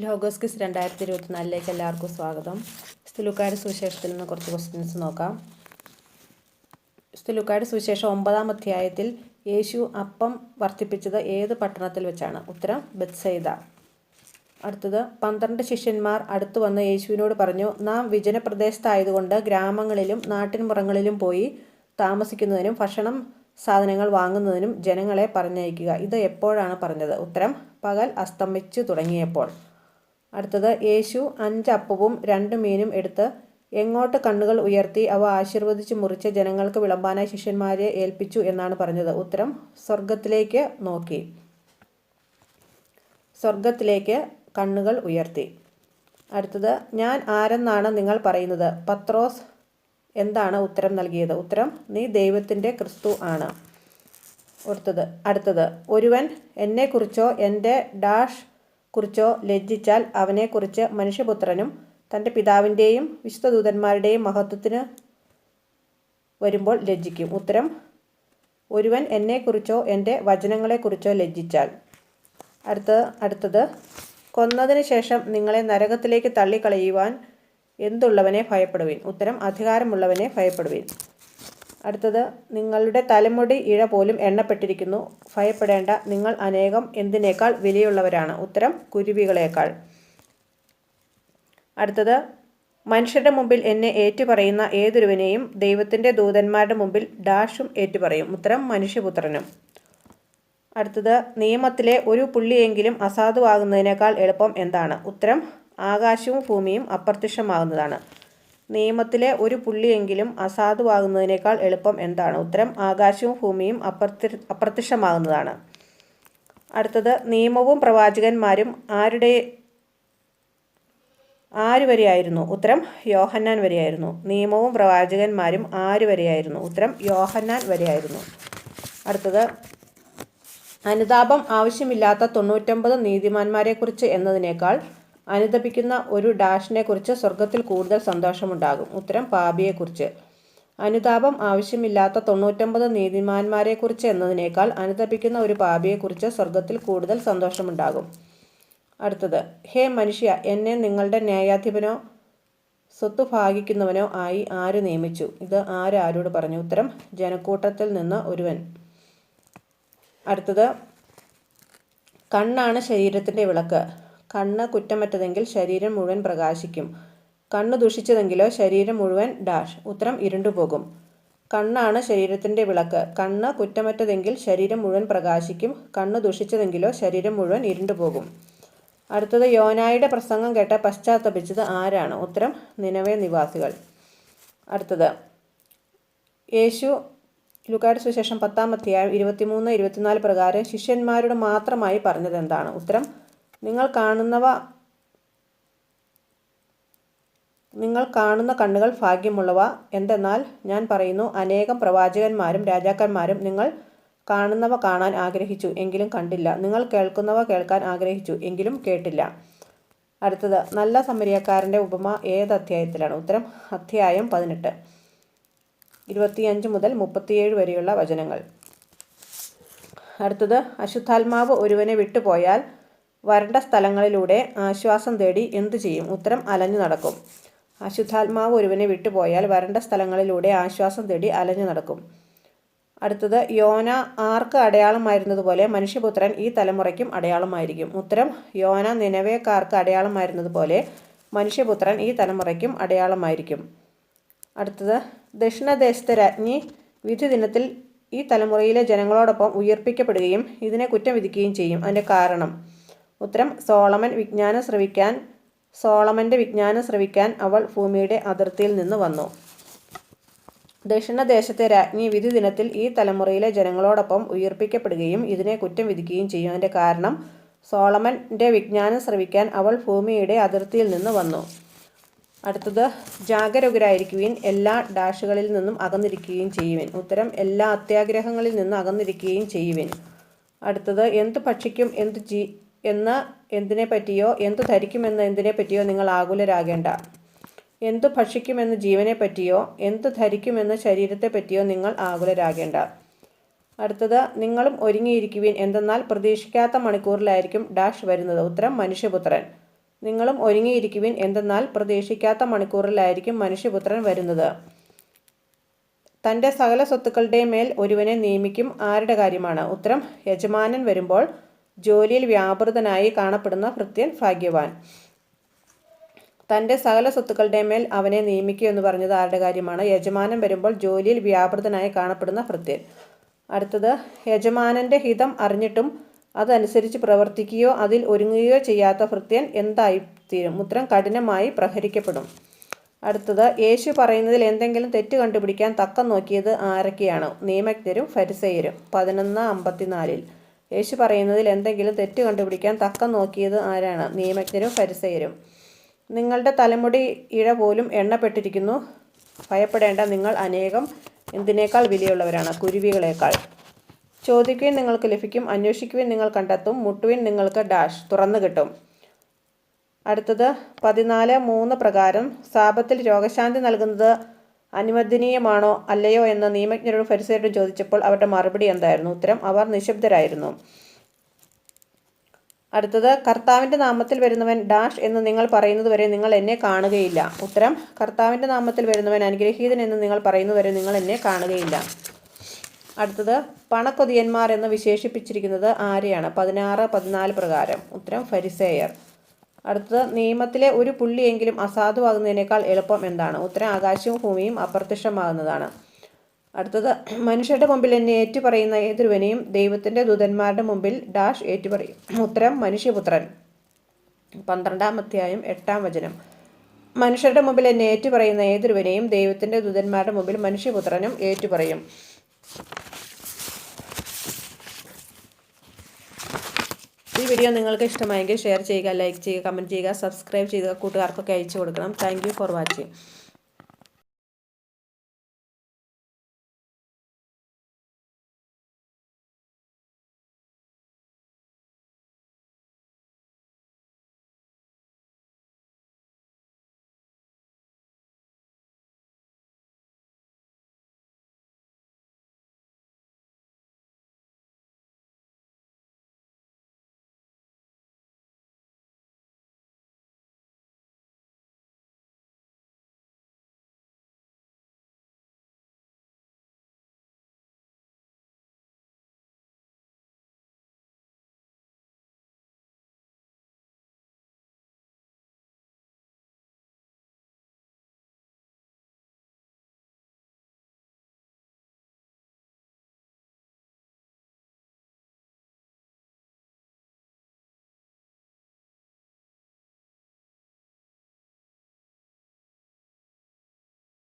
Logos kiss രണ്ടായിരത്തി ഇരുപത്തിനാലിലേക്ക് എല്ലാവർക്കും സ്വാഗതം. സ്തുലുക്കാട് സുവിശേഷത്തിൽ നിന്ന് കുറച്ച് ക്വസ്റ്റ്യൻസ് നോക്കാം. സ്തുലുക്കാട് സുവിശേഷം ഒമ്പതാം അധ്യായത്തിൽ യേശു അപ്പം വർദ്ധിപ്പിച്ചത് ഏത് പട്ടണത്തിൽ വെച്ചാണ്? ഉത്തരം ബത്സൈദ അടുത്തത് പന്ത്രണ്ട് ശിഷ്യന്മാർ അടുത്തു വന്ന് യേശുവിനോട് പറഞ്ഞു നാം വിജനപ്രദേശത്തായതുകൊണ്ട് ഗ്രാമങ്ങളിലും നാട്ടിൻപുറങ്ങളിലും പോയി താമസിക്കുന്നതിനും ഭക്ഷണം സാധനങ്ങൾ വാങ്ങുന്നതിനും ജനങ്ങളെ പറഞ്ഞയക്കുക. ഇത് എപ്പോഴാണ് പറഞ്ഞത്? ഉത്തരം പകൽ അസ്തമിച്ചു തുടങ്ങിയപ്പോൾ. അടുത്തത് യേശു അഞ്ച് അപ്പവും രണ്ട് മീനും എടുത്ത് എങ്ങോട്ട് കണ്ണുകൾ ഉയർത്തി അവ ആശീർവദിച്ച് മുറിച്ച് ജനങ്ങൾക്ക് വിളമ്പാനായി ശിഷ്യന്മാരെ ഏൽപ്പിച്ചു എന്നാണ് പറഞ്ഞത്. ഉത്തരം സ്വർഗത്തിലേക്ക് നോക്കി. സ്വർഗത്തിലേക്ക് കണ്ണുകൾ ഉയർത്തി. അടുത്തത് ഞാൻ ആരെന്നാണ് നിങ്ങൾ പറയുന്നത്? പത്രോസ് എന്താണ് ഉത്തരം നൽകിയത്? ഉത്തരം നീ ദൈവത്തിന്റെ ക്രിസ്തു ആണ്. അടുത്തത് അടുത്തത് ഒരുവൻ എന്നെക്കുറിച്ചോ എന്റെ ഡാഷ് കുറിച്ചോ ലജ്ജിച്ചാൽ അവനെക്കുറിച്ച് മനുഷ്യപുത്രനും തന്റെ പിതാവിന്റെയും വിശുദ്ധ ദൂതന്മാരുടെയും മഹത്വത്തിന് വരുമ്പോൾ ലജ്ജിക്കും. ഉത്തരം ഒരുവൻ എന്നെക്കുറിച്ചോ എന്റെ വചനങ്ങളെക്കുറിച്ചോ ലജ്ജിച്ചാൽ. അടുത്ത അടുത്തത് കൊന്നതിന് ശേഷം നിങ്ങളെ നരകത്തിലേക്ക് തള്ളിക്കളയുവാൻ എന്തുള്ളവനെ ഭയപ്പെടുവീൻ. ഉത്തരം അധികാരമുള്ളവനെ ഭയപ്പെടുവീൻ. അടുത്തത് നിങ്ങളുടെ തലമുടി ഇഴ പോലും എണ്ണപ്പെട്ടിരിക്കുന്നു. ഭയപ്പെടേണ്ട നിങ്ങൾ അനേകം എന്തിനേക്കാൾ വിലയുള്ളവരാണ്. ഉത്തരം കുരുവികളേക്കാൾ. അടുത്തത് മനുഷ്യരുടെ മുമ്പിൽ എന്നെ ഏറ്റുപറയുന്ന ഏതൊരുവിനെയും ദൈവത്തിന്റെ ദൂതന്മാരുടെ മുമ്പിൽ ഡാഷും ഏറ്റുപറയും. ഉത്തരം മനുഷ്യപുത്രനും. അടുത്തത് നിയമത്തിലെ ഒരു പുള്ളിയെങ്കിലും അസാധുവാകുന്നതിനേക്കാൾ എളുപ്പം എന്താണ്? ഉത്തരം ആകാശവും ഭൂമിയും അപ്രത്യക്ഷമാകുന്നതാണ്. നിയമത്തിലെ ഒരു പുള്ളിയെങ്കിലും അസാധുവാകുന്നതിനേക്കാൾ എളുപ്പം എന്താണ്? ഉത്തരം ആകാശവും ഭൂമിയും അപ്രത്യ അപ്രത്യക്ഷമാകുന്നതാണ്. അടുത്തത് നിയമവും പ്രവാചകന്മാരും ആരുടെ ആര് വരെയായിരുന്നു ഉത്തരം യോഹന്നാൻ വരെയായിരുന്നു. നിയമവും പ്രവാചകന്മാരും ആര് വരെയായിരുന്നു ഉത്തരം യോഹന്നാൻ വരെയായിരുന്നു. അടുത്തത് അനുതാപം ആവശ്യമില്ലാത്ത തൊണ്ണൂറ്റൊമ്പത് നീതിമാന്മാരെക്കുറിച്ച് എന്നതിനേക്കാൾ അനുതപിക്കുന്ന ഒരു ഡാഷിനെ കുറിച്ച് സ്വർഗത്തിൽ കൂടുതൽ സന്തോഷമുണ്ടാകും. ഉത്തരം പാപിയെക്കുറിച്ച്. അനുതാപം ആവശ്യമില്ലാത്ത തൊണ്ണൂറ്റൊമ്പത് നീതിമാന്മാരെക്കുറിച്ച് എന്നതിനേക്കാൾ അനുതപിക്കുന്ന ഒരു പാപിയെക്കുറിച്ച് സ്വർഗത്തിൽ കൂടുതൽ സന്തോഷമുണ്ടാകും. അടുത്തത് ഹേ മനുഷ്യ എന്നെ നിങ്ങളുടെ ന്യായാധിപനോ സ്വത്ത് ഭാഗിക്കുന്നവനോ ആയി ആര് നിയമിച്ചു? ഇത് ആര് ആരോട് പറഞ്ഞു? ഉത്തരം ജനക്കൂട്ടത്തിൽ നിന്ന് ഒരുവൻ. അടുത്തത് കണ്ണാണ് ശരീരത്തിന്റെ വിളക്ക്. കണ്ണ് കുറ്റമറ്റതെങ്കിൽ ശരീരം മുഴുവൻ പ്രകാശിക്കും. കണ്ണ് ദുഷിച്ചതെങ്കിലോ ശരീരം മുഴുവൻ ഡാഷ്. ഉത്തരം ഇരുണ്ടുപോകും കണ്ണാണ് ശരീരത്തിന്റെ വിളക്ക്. കണ്ണ് കുറ്റമറ്റതെങ്കിൽ ശരീരം മുഴുവൻ പ്രകാശിക്കും. കണ്ണ് ദുഷിച്ചതെങ്കിലോ ശരീരം മുഴുവൻ ഇരുണ്ടുപോകും അടുത്തത് യോനായുടെ പ്രസംഗം കേട്ട പശ്ചാത്തപിച്ചത് ആരാണ്? ഉത്തരം നിലവേ നിവാസികൾ. അടുത്തത് യേശു ലുക്കാട് സുശേഷം പത്താം അധ്യായം ഇരുപത്തിമൂന്ന് ഇരുപത്തിനാല് പ്രകാരം ശിഷ്യന്മാരോട് മാത്രമായി പറഞ്ഞത് എന്താണ് ഉത്തരം നിങ്ങൾ കാണുന്നവ നിങ്ങൾ കാണുന്ന കണ്ണുകൾ ഭാഗ്യമുള്ളവ. എന്തെന്നാൽ ഞാൻ പറയുന്നു അനേകം പ്രവാചകന്മാരും രാജാക്കന്മാരും നിങ്ങൾ കാണുന്നവ കാണാൻ ആഗ്രഹിച്ചു എങ്കിലും കണ്ടില്ല. നിങ്ങൾ കേൾക്കുന്നവ കേൾക്കാൻ ആഗ്രഹിച്ചു എങ്കിലും കേട്ടില്ല. അടുത്തത് നല്ല സമരിയക്കാരന്റെ ഉപമ ഏത് അധ്യായത്തിലാണ്? ഉത്തരം അധ്യായം പതിനെട്ട്. ഇരുപത്തിയഞ്ച് മുതൽ മുപ്പത്തിയേഴ് വരെയുള്ള വചനങ്ങൾ. അടുത്തത് അശുദ്ധാത്മാവ് ഒരുവനെ വിട്ടുപോയാൽ വരണ്ട സ്ഥലങ്ങളിലൂടെ ആശ്വാസം തേടി എന്തു ചെയ്യും? ഉത്തരം അലഞ്ഞു നടക്കും. അശുദ്ധാത്മാവ് ഒരുവനെ വിട്ടുപോയാൽ വരണ്ട സ്ഥലങ്ങളിലൂടെ ആശ്വാസം തേടി അലഞ്ഞു നടക്കും. അടുത്തത് യോന ആർക്ക് അടയാളമായിരുന്നതുപോലെ മനുഷ്യപുത്രൻ ഈ തലമുറയ്ക്കും അടയാളമായിരിക്കും. ഉത്തരം യോന നിലവേക്കാർക്ക് അടയാളമായിരുന്നതുപോലെ മനുഷ്യപുത്രൻ ഈ തലമുറയ്ക്കും അടയാളമായിരിക്കും. അടുത്തത് ദക്ഷിണദേശത്തെ രാജ്ഞി വിധി ദിനത്തിൽ ഈ തലമുറയിലെ ജനങ്ങളോടൊപ്പം ഉയർപ്പിക്കപ്പെടുകയും ഇതിനെ കുറ്റം വിധിക്കുകയും ചെയ്യും. അതിന്റെ കാരണം ഉത്തരം സോളമൻ വിജ്ഞാനം ശ്രവിക്കാൻ സോളമന്റെ വിജ്ഞാനം ശ്രവിക്കാൻ അവൾ ഭൂമിയുടെ അതിർത്തിയിൽ നിന്ന് വന്നു. ദക്ഷിണദേശത്തെ രാജ്ഞി വിധി ദിനത്തിൽ ഈ തലമുറയിലെ ജനങ്ങളോടൊപ്പം ഉയർപ്പിക്കപ്പെടുകയും ഇതിനെ കുറ്റം വിധിക്കുകയും ചെയ്യും. അതിന്റെ കാരണം സോളമന്റെ വിജ്ഞാനം ശ്രവിക്കാൻ അവൾ ഭൂമിയുടെ അതിർത്തിയിൽ നിന്ന് വന്നു. അടുത്തത് ജാഗരൂകരായിരിക്കുകയും എല്ലാ ഡാഷുകളിൽ നിന്നും അകന്നിരിക്കുകയും ചെയ്യുവിൻ. ഉത്തരം എല്ലാ അത്യാഗ്രഹങ്ങളിൽ നിന്നും അകന്നിരിക്കുകയും ചെയ്യുവിൻ. അടുത്തത് എന്ത് ഭക്ഷിക്കും എന്ത് ജീ എന്ന് എന്തിനെ പറ്റിയോ എന്തു ധരിക്കുമെന്ന് എന്തിനെ പറ്റിയോ നിങ്ങൾ ആകുലരാകേണ്ട. എന്തു ഭക്ഷിക്കുമെന്ന് ജീവനെ പറ്റിയോ എന്തു ധരിക്കുമെന്ന് ശരീരത്തെ പറ്റിയോ നിങ്ങൾ ആകുലരാകേണ്ട. അടുത്തത് നിങ്ങളും ഒരുങ്ങിയിരിക്കുവിൻ എന്തെന്നാൽ പ്രതീക്ഷിക്കാത്ത മണിക്കൂറിലായിരിക്കും ഡാഷ് വരുന്നത്. ഉത്തരം മനുഷ്യപുത്രൻ. നിങ്ങളും ഒരുങ്ങിയിരിക്കുവിൻ എന്തെന്നാൽ പ്രതീക്ഷിക്കാത്ത മണിക്കൂറിലായിരിക്കും മനുഷ്യപുത്രൻ വരുന്നത്. തന്റെ സകല സ്വത്തുക്കളുടെ മേൽ ഒരുവനെ നിയമിക്കും ആരുടെ കാര്യമാണ്? ഉത്തരം യജമാനൻ വരുമ്പോൾ ജോലിയിൽ വ്യാപൃതനായി കാണപ്പെടുന്ന ഭൃത്യൻ ഭാഗ്യവാൻ. തന്റെ സകല സ്വത്തുക്കളുടെ മേൽ അവനെ നിയമിക്കുക എന്ന് പറഞ്ഞത് ആരുടെ കാര്യമാണ്? യജമാനൻ വരുമ്പോൾ ജോലിയിൽ വ്യാപൃതനായി കാണപ്പെടുന്ന ഭൃത്യൻ. അടുത്തത് യജമാനന്റെ ഹിതം അറിഞ്ഞിട്ടും അതനുസരിച്ച് പ്രവർത്തിക്കുകയോ അതിൽ ഒരുങ്ങുകയോ ചെയ്യാത്ത ഭൃത്യൻ എന്തായിത്തീരും? ഉത്തരം കഠിനമായി പ്രഹരിക്കപ്പെടും. അടുത്തത് യേശു പറയുന്നതിൽ എന്തെങ്കിലും തെറ്റ് കണ്ടുപിടിക്കാൻ തക്കം നോക്കിയത് ആരൊക്കെയാണ്? നിയമജ്ഞരും ഫരിസയരും. പതിനൊന്ന് അമ്പത്തിനാലിൽ. യേശു പറയുന്നതിൽ എന്തെങ്കിലും തെറ്റ് കണ്ടുപിടിക്കാൻ തക്കം നോക്കിയത് ആരാണ്? നിയമജ്ഞരും ഫരിസയരും. നിങ്ങളുടെ തലമുടി ഇഴ പോലും എണ്ണപ്പെട്ടിരിക്കുന്നു. ഭയപ്പെടേണ്ട നിങ്ങൾ അനേകം എന്തിനേക്കാൾ വിലയുള്ളവരാണ്? കുരുവികളേക്കാൾ. ചോദിക്കുവിൻ നിങ്ങൾക്ക് ലഭിക്കും അന്വേഷിക്കുവിൻ നിങ്ങൾ കണ്ടെത്തും മുട്ടുവിൻ നിങ്ങൾക്ക് ഡാഷ് തുറന്നു കിട്ടും. അടുത്തത് പതിനാല് മൂന്ന് പ്രകാരം സാപത്തിൽ രോഗശാന്തി നൽകുന്നത് അനുവദനീയമാണോ അല്ലയോ എന്ന് നിയമജ്ഞരോട് ഫരിസേരോട് ചോദിച്ചപ്പോൾ അവരുടെ മറുപടി എന്തായിരുന്നു? ഉത്തരം അവർ നിശബ്ദരായിരുന്നു. അടുത്തത് കർത്താവിന്റെ നാമത്തിൽ വരുന്നവൻ ഡാഷ് എന്ന് നിങ്ങൾ പറയുന്നത് വരെ നിങ്ങൾ എന്നെ കാണുകയില്ല. ഉത്തരം കർത്താവിന്റെ നാമത്തിൽ വരുന്നവൻ അനുഗ്രഹീതൻ എന്ന് നിങ്ങൾ പറയുന്നതുവരെ നിങ്ങൾ എന്നെ കാണുകയില്ല. അടുത്തത് പണക്കൊതിയന്മാർ എന്ന് വിശേഷിപ്പിച്ചിരിക്കുന്നത് ആരെയാണ്? പതിനാറ് പതിനാല് പ്രകാരം. ഉത്തരം ഫരിസേയർ. അടുത്തത് നിയമത്തിലെ ഒരു പുള്ളിയെങ്കിലും അസാധുവാകുന്നതിനേക്കാൾ എളുപ്പം എന്താണ്? ഉത്തരം ആകാശവും ഭൂമിയും അപ്രത്യക്ഷമാകുന്നതാണ്. അടുത്തത് മനുഷ്യരുടെ മുമ്പിൽ എന്നെ ഏറ്റുപറയുന്ന ഏതൊരുവനെയും ദൈവത്തിന്റെ ദൂതന്മാരുടെ മുമ്പിൽ ഡാഷ് ഏറ്റുപറയും. ഉത്തരം മനുഷ്യപുത്രൻ. പന്ത്രണ്ടാം അധ്യായം എട്ടാം വചനം. മനുഷ്യരുടെ മുമ്പിൽ എന്നെ ഏറ്റുപറയുന്ന ഏതൊരുവനെയും ദൈവത്തിന്റെ ദൂതന്മാരുടെ മുമ്പിൽ മനുഷ്യപുത്രനും ഏറ്റുപറയും. ഈ വീഡിയോ നിങ്ങൾക്ക് ഇഷ്ടമായെങ്കിൽ ഷെയർ ചെയ്യുക ലൈക്ക് ചെയ്യുക കമന്റ് ചെയ്യുക സബ്സ്ക്രൈബ് ചെയ്യുക കൂട്ടുകാർക്കൊക്കെ അയച്ചു കൊടുക്കണം. Thank for watching